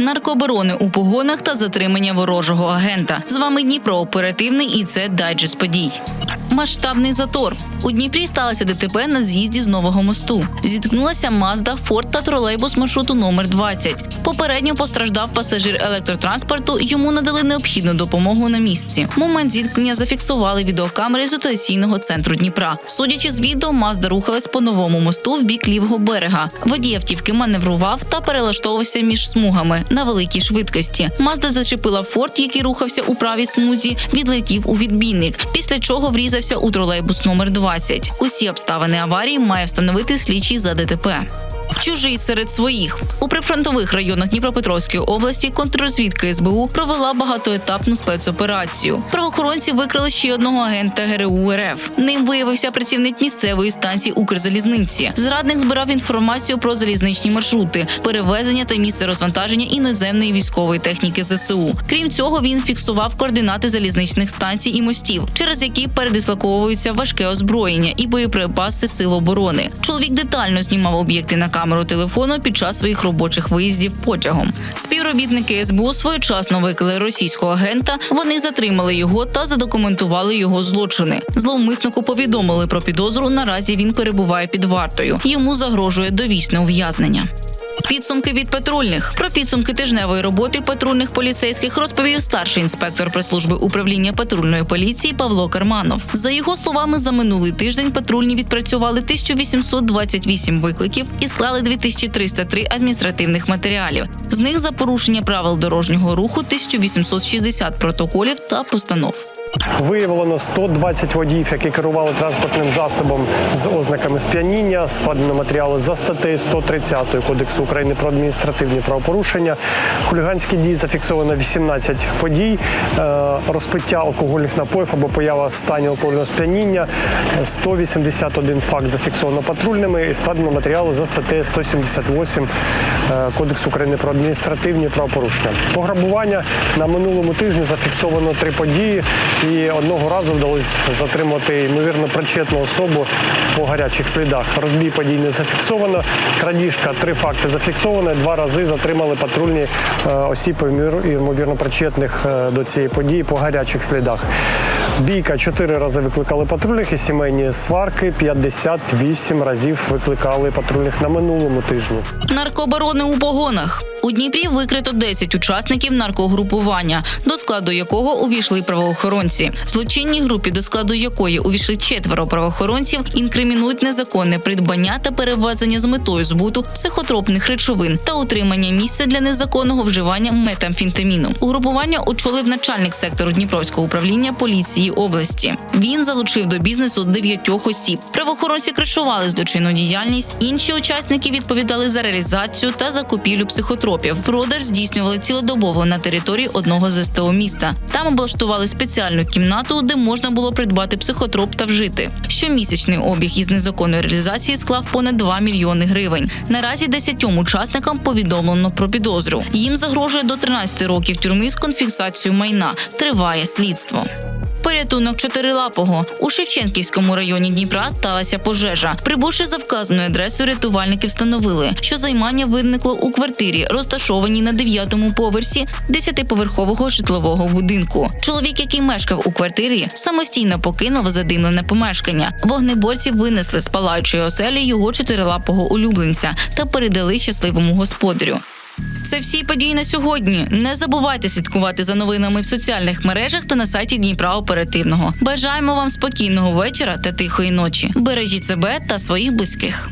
наркоборони у погонах та затримання ворожого агента. З вами Дніпро оперативний і це дайджест подій. Масштабний затор у Дніпрі сталося ДТП на з'їзді з нового мосту. Зіткнулася Мазда, Форд та тролейбус маршруту номер 20. Попередньо постраждав пасажир електротранспорту. Йому надали необхідну допомогу на місці. Момент зіткнення зафіксували відеокамери ситуаційного центру Дніпра. Судячи з відео, Мазда рухалась по новому мосту в бік лівого берега. Водій автівки маневрував та перелаштовувався між смугами на великій швидкості. Мазда зачепила Форд, який рухався у правій смузі, відлетів у відбійник, після чого врізався у тролейбус номер 20. Усі обставини аварії має встановити слідчий за ДТП. Чужий серед своїх у прифронтових районах Дніпропетровської області контррозвідка СБУ провела багатоетапну спецоперацію. Правоохоронці викрили ще одного агента ГРУ РФ. Ним виявився працівник місцевої станції Укрзалізниці. Зрадник збирав інформацію про залізничні маршрути, перевезення та місце розвантаження іноземної військової техніки ЗСУ. Крім цього, він фіксував координати залізничних станцій і мостів, через які передислоковуються важке озброєння і боєприпаси сил оборони. Чоловік детально знімав об'єкти на камеру телефону під час своїх робочих виїздів потягом. Співробітники СБУ своєчасно викликали російського агента. Вони затримали його та задокументували його злочини. Зловмиснику повідомили про підозру. Наразі він перебуває під вартою. Йому загрожує довічне ув'язнення. Підсумки від патрульних про підсумки тижневої роботи патрульних поліцейських розповів старший інспектор прес-служби управління патрульної поліції Павло Карманов. За його словами, за минулий тиждень патрульні відпрацювали 1828 викликів і склали 2303 адміністративних матеріалів. З них за порушення правил дорожнього руху 1860 протоколів та постанов. Виявлено 120 водіїв, які керували транспортним засобом з ознаками сп'яніння. Складено матеріали за статтею 130 Кодексу України про адміністративні правопорушення. Хуліганські дії зафіксовано 18 подій, е, розпиття алкогольних напоїв або поява стані алкогольного сп'яніння. 181 факт зафіксовано патрульними і складено матеріали за статтею 178 е, Кодексу України про адміністративні правопорушення. Пограбування на минулому тижні зафіксовано три події. І одного разу вдалося затримати ймовірно причетну особу по гарячих слідах. Розбій подій не зафіксовано. Крадіжка три факти зафіксовано. Два рази затримали патрульні е, осіб ймовірно причетних е, до цієї події по гарячих слідах. Бійка чотири рази викликали патрульних і сімейні сварки 58 разів викликали патрульних на минулому тижні. Наркоборони у погонах. У Дніпрі викрито 10 учасників наркогрупування, до складу якого увійшли правоохоронці. Злочинній групі, до складу якої увійшли четверо правоохоронців, інкримінують незаконне придбання та перевезення з метою збуту психотропних речовин та утримання місця для незаконного вживання метамфентаміну. Угрупування очолив начальник сектору Дніпровського управління поліції області. Він залучив до бізнесу дев'ятьох осіб. Правоохоронці кришували злочинну діяльність. Інші учасники відповідали за реалізацію та закупівлю психотропів. Продаж здійснювали цілодобово на території одного з СТО міста. Там облаштували спеціальну кімнату, де можна було придбати психотроп та вжити. Щомісячний обіг із незаконної реалізації склав понад 2 мільйони гривень. Наразі 10 учасникам повідомлено про підозру. Їм загрожує до 13 років тюрми з конфіскацією майна. Триває слідство. Порятунок чотирилапого у Шевченківському районі Дніпра сталася пожежа. Прибувши за вказаною адресою, рятувальники встановили, що займання виникло у квартирі, розташованій на дев'ятому поверсі десятиповерхового житлового будинку. Чоловік, який мешкав у квартирі, самостійно покинув задимлене помешкання. Вогнеборці винесли з палаючої оселі його чотирилапого улюбленця та передали щасливому господарю. Це всі події на сьогодні. Не забувайте слідкувати за новинами в соціальних мережах та на сайті Дніпра Оперативного. Бажаємо вам спокійного вечора та тихої ночі. Бережіть себе та своїх близьких.